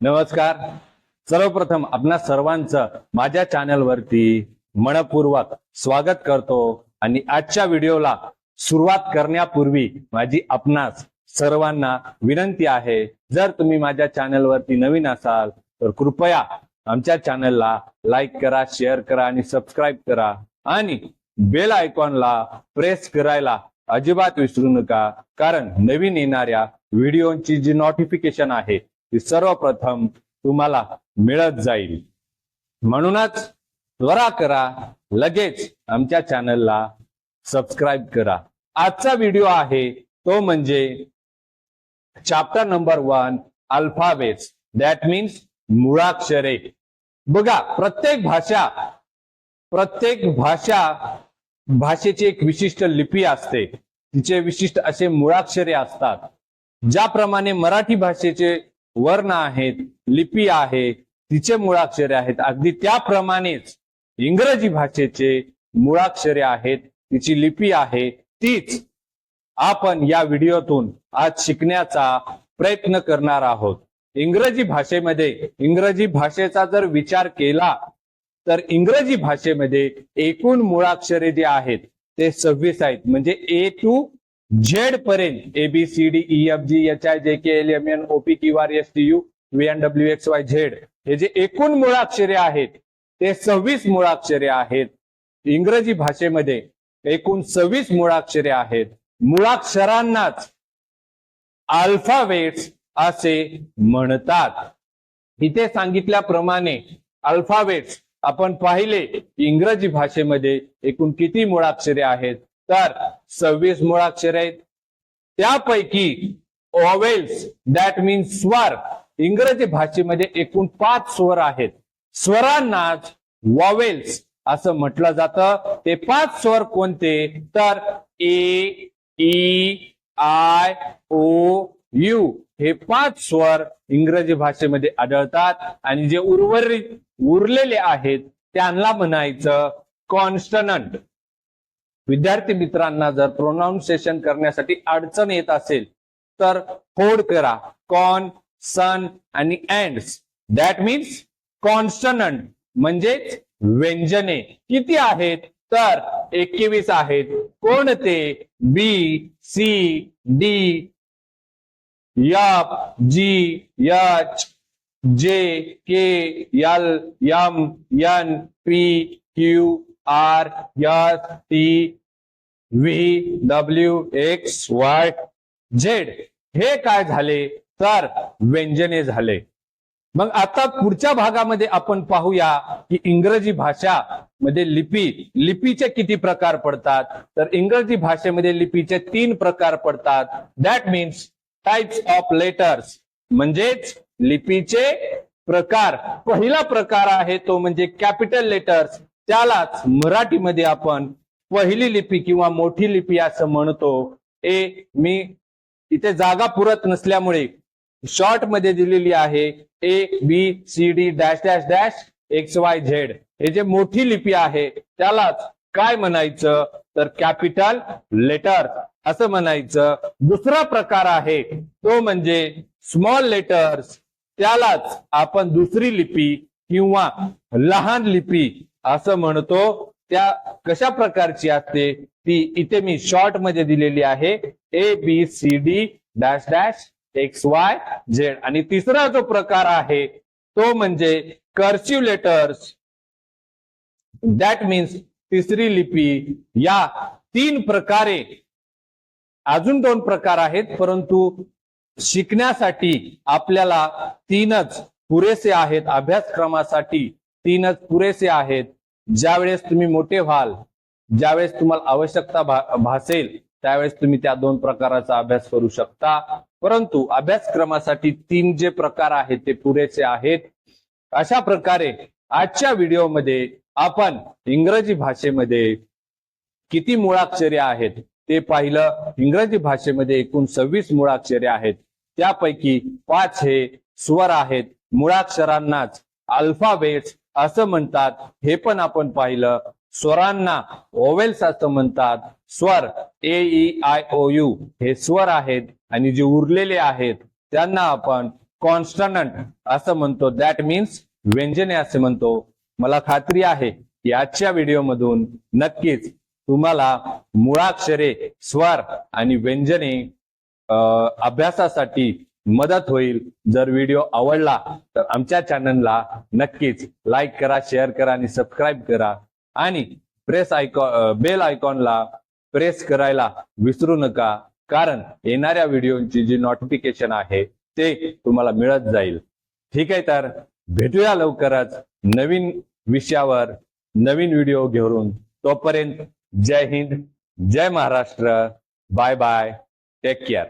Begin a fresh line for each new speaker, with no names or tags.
नमस्कार. सर्वप्रथम आपणा सर्वांचं माझ्या चॅनलवरती मनपूर्वक स्वागत करतो आणि आजच्या व्हिडिओला सुरुवात करण्यापूर्वी माझी आपणास सर्वांना विनंती आहे जर तुम्ही माझ्या चॅनलवरती नवीन असाल तर कृपया आमच्या चॅनलला लाईक करा शेअर करा आणि सबस्क्राईब करा. आणि बेल आयकॉनला प्रेस करायला अजिबात विसरू नका. कारण नवीन येणाऱ्या व्हिडिओची जी नोटिफिकेशन आहे ती सर्वप्रथम तुम्हाला मिळत जाईल. म्हणूनच त्वरा करा लगेच आमच्या चॅनलला सबस्क्राईब करा. आजचा व्हिडिओ आहे तो म्हणजे chapter number one alphabets that means मुळाक्षरे. बघा प्रत्येक भाषा प्रत्येक भाषा भाषेची एक विशिष्ट लिपी असते. तिचे विशिष्ट असे मुळाक्षरे असतात. ज्याप्रमाणे मराठी भाषेचे वर्ण आहेत लिपी आहे तिचे मुळाक्षरे आहेत. अगदी त्याप्रमाणेच इंग्रजी भाषेचे मुळाक्षरे आहेत तिची लिपी आहे. तीच आपण या व्हिडिओतून आज शिकण्याचा प्रयत्न करणार आहोत. इंग्रजी भाषेमध्ये इंग्रजी भाषेचा जर विचार केला तर इंग्रजी भाषेमध्ये एकूण मुळाक्षरे जे आहेत ते सव्वीस आहेत. म्हणजे ए टू झेड पर्यंत A B C D E F G H I J K L M N O P Q R S T U V N W X Y Z हे जे एकूण मुळाक्षरे आहेत ते सव्वीस मुळाक्षरे आहेत. इंग्रजी भाषेमध्ये एकूण सव्वीस मुळाक्षरे आहेत. मुळाक्षरांनाच अल्फावेट्स असे म्हणतात. इथे सांगितल्याप्रमाणे अल्फावेट्स आपण पाहिले इंग्रजी भाषेमध्ये एकूण किती मुळाक्षरे आहेत? तर सव्वीस मुळाक्षरे आहेत. त्यापैकी ओवेल्स दॅट मीन्स स्वर इंग्रजी भाषेमध्ये एकूण पाच स्वर आहेत. स्वरांनाच वॉवेल्स असं म्हटलं जातं. ते पाच स्वर कोणते? तर A E I O U हे पाच स्वर इंग्रजी भाषेमध्ये आढळतात. आणि जे उर्वरित उरलेले आहेत त्यांना म्हणायचं कॉन्स्टनंट. विद्यार्थी मित्रांना जर प्रोनाऊन्सिएशन करण्यासाठी अडचण येत असेल तर फोड करा. कॉन सन आणि अँड्स दॅट मीन्स कॉन्स्टनंट म्हणजेच व्यंजने. किती आहेत? तर एकवीस आहेत. कोणते B C D F G H J K, L, M, N, P Q R S T V W X Y Z हे काय झाले? तर व्यंजने झाले. मग आता पुढच्या भागामध्ये आपण पाहूया की इंग्रजी भाषा मध्ये लिपी लिपीचे किती प्रकार पडतात? तर इंग्रजी भाषेमध्ये लिपीचे तीन प्रकार पडतात. That means types of letters म्हणजेच लिपीचे प्रकार. पहिला प्रकार आहे तो म्हणजे कॅपिटल लेटर्स. त्यालाच मराठीमध्ये आपण पहिली लिपी किंवा मोठी लिपी असं म्हणतो. ए मी इथे जागा पुरत नसल्यामुळे शॉर्टमध्ये दिलेली आहे. A B C D dash dash dash X Y Z. हे जे मोठी लिपी आहे त्यालाच काय म्हणायचं? तर कॅपिटल लेटर असं म्हणायचं. दुसरा प्रकार आहे तो म्हणजे स्मॉल लेटर्स. त्यालाच आपण दुसरी लिपी किंवा लहान लिपी असं म्हणतो. त्या कशा प्रकारची असते? ती इथे मी शॉर्टमध्ये दिलेली आहे. A B C D dash dash X Y Z आणि तिसरा जो प्रकार आहे तो म्हणजे कर्सिव्ह लेटर्स दॅट मीन्स तिसरी लिपी. या तीन प्रकारे अजून दोन प्रकार आहेत परंतु शिकण्यासाठी आपल्याला तीनच पुरेसे आहेत. अभ्यासक्रमासाठी तीनच पुरेसे आहेत. ज्यावेळेस तुम्ही मोठे व्हाल ज्यावेळेस तुम्हाला आवश्यकता भा- भासेल त्यावेळेस तुम्ही त्या दोन प्रकाराचा अभ्यास करू शकता. परंतु अभ्यासक्रमासाठी तीन जे प्रकार आहेत ते पुरेसे आहेत. अशा प्रकारे आजच्या व्हिडिओमध्ये आपण इंग्रजी भाषेमध्ये किती मुळाक्षरे आहेत ते पाहिलं. इंग्रजी भाषेमध्ये एकूण सव्वीस मुळाक्षरे आहेत. त्यापैकी पाच हे स्वर आहेत. मुळाक्षरांनाच अल्फाबेट्स असं म्हणतात. हे पण आपण पाहिलं. स्वरांना ओवेल्स असं म्हणतात. स्वर A E I O U हे स्वर आहेत आणि जे उरलेले आहेत त्यांना आपण कॉन्स्टनंट असं म्हणतो. दॅट मीन्स व्यंजने असे म्हणतो. मला खात्री आहे की आजच्या व्हिडिओमधून नक्कीच तुम्हाला मुळाक्षरे स्वर आणि व्यंजने अभ्यासासाठी मदत होईल. जर व्हिडिओ आवडला तर आमच्या चॅनलला नक्कीच लाईक करा शेअर करा आणि सबस्क्राईब करा. आणि प्रेस आयकॉन बेल आयकॉनला प्रेस करायला विसरू नका कारण येणाऱ्या व्हिडिओची जी नोटिफिकेशन आहे ते तुम्हाला मिळत जाईल. ठीक आहे तर भेटूया लवकरच नवीन विषयावर नवीन व्हिडिओ घेऊन. तोपर्यंत जय हिंद जय Maharashtra bye bye take care.